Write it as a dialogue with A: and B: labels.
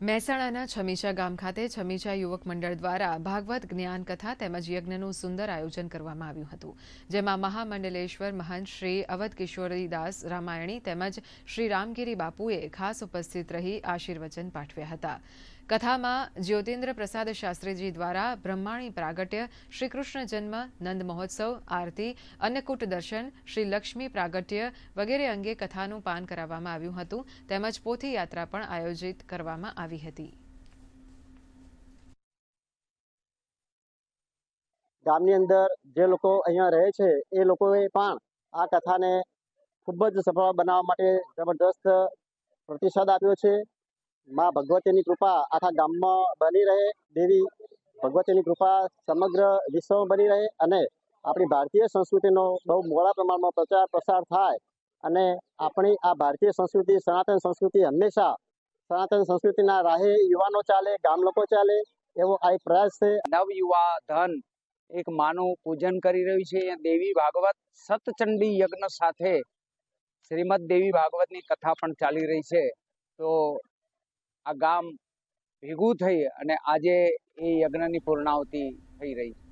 A: મહેસાણાના છમીચા ગામ ખાતે છમીચા યુવક મંડળ દ્વારા ભાગવત જ્ઞાન કથા તેમજ યજ્ઞનું સુંદર આયોજન કરવામાં આવ્યું હતું, જેમાં મહામંડલેશ્વર મહંત શ્રી અવધ કિશોરીદાસ રામાયણી તેમજ શ્રી રામગીરી બાપુએ ખાસ ઉપસ્થિત રહી આશીર્વચન પાઠવ્યા હતા. કથામાં જ્યોતિન્દ્ર પ્રસાદ શાસ્ત્રીજી દ્વારા બ્રહ્માણી પ્રાગટ્ય, શ્રી કૃષ્ણ જન્મ, નંદ મહોત્સવ, આરતી, અન્નકૂટ દર્શન, શ્રી લક્ષ્મી પ્રાગટ્ય વગેરે અંગે કથાનું પાન કરાવવામાં આવ્યું હતું, તેમજ પોથી યાત્રા પણ આયોજિત કરવામાં આવી હતી.
B: ગામની અંદર જે લોકો અહીંયા રહે છે, એ લોકોએ પણ આ કથાને ખૂબ જ સફળ બનાવવા માટે જબરદસ્ત પ્રતિસાદ આપ્યો છે. મા ભગવતીની કૃપા આખા ગામમાં બની રહે, દેવી ભગવતીની કૃપા સમગ્ર વિશ્વમાં બની રહે અને આપણી ભારતીય સંસ્કૃતિનો બહુ મોડા પ્રમાણમાં પ્રચાર પ્રસાર થાય અને આપણી આ ભારતીય સંસ્કૃતિ, સનાતન સંસ્કૃતિ હંમેશા સનાતન સંસ્કૃતિના રાહે યુવાનો ચાલે, ગામ લોકો ચાલે, એવો આ પ્રયાસ છે.
C: નવયુવા ધન એક માનું પૂજન કરી રહ્યું છે. દેવી ભાગવત સતચંડી યજ્ઞ સાથે શ્રીમદ દેવી ભાગવતની કથા પણ ચાલી રહી છે. તો આ ગામ ભેગું થઈ અને આજે એ યજ્ઞની પૂર્ણાવતી થઈ રહી છે.